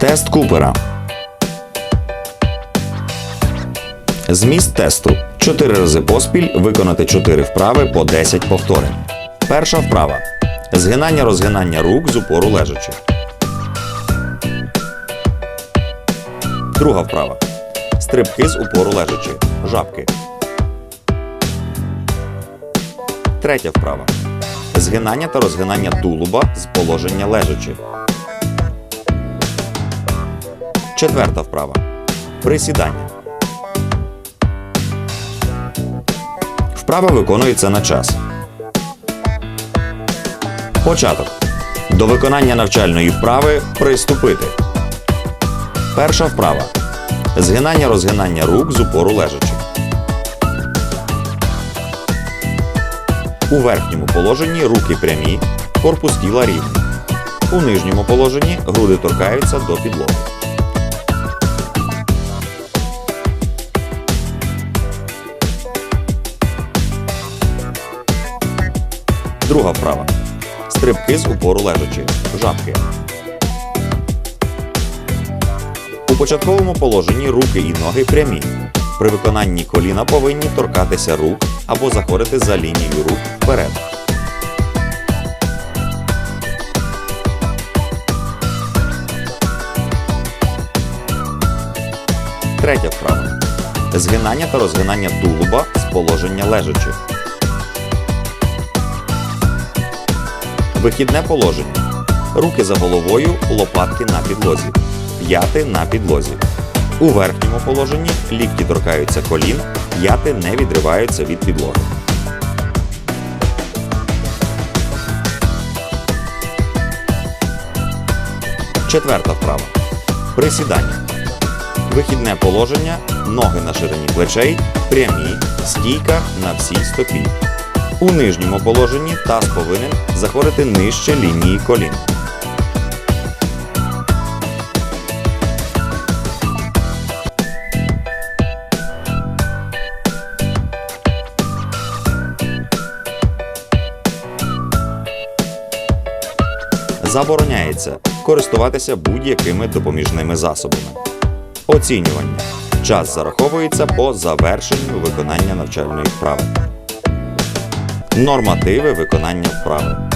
Тест Купера. Зміст тесту. 4 рази поспіль виконати 4 вправи по 10 повторень. Перша вправа. Згинання розгинання рук з упору лежачи. Друга вправа. Стрибки з упору лежачи. Жабки. Третя вправа. Згинання та розгинання тулуба з положення лежачи. Четверта вправа. Присідання. Вправа виконується на час. Початок. До виконання навчальної вправи приступити. Перша вправа. Згинання розгинання рук з упору лежачи. У верхньому положенні руки прямі, корпус тіла рівний. У нижньому положенні груди торкаються до підлоги. Друга вправа. Стрибки з упору лежачи. Жабки. У початковому положенні руки і ноги прямі. При виконанні коліна повинні торкатися рук або заходити за лінією рук вперед. Третя вправа. Згинання та розгинання тулуба з положення лежачи. Вихідне положення. Руки за головою, лопатки на підлозі. П'яти на підлозі. У верхньому положенні лікті торкаються колін, п'яти не відриваються від підлоги. Четверта вправа. Присідання. Вихідне положення, ноги на ширині плечей, прямі, стійка на всій стопі. У нижньому положенні таз повинен заходити нижче лінії колін. Забороняється користуватися будь-якими допоміжними засобами. Оцінювання. Час зараховується по завершенню виконання навчальної вправи. Нормативи виконання вправи.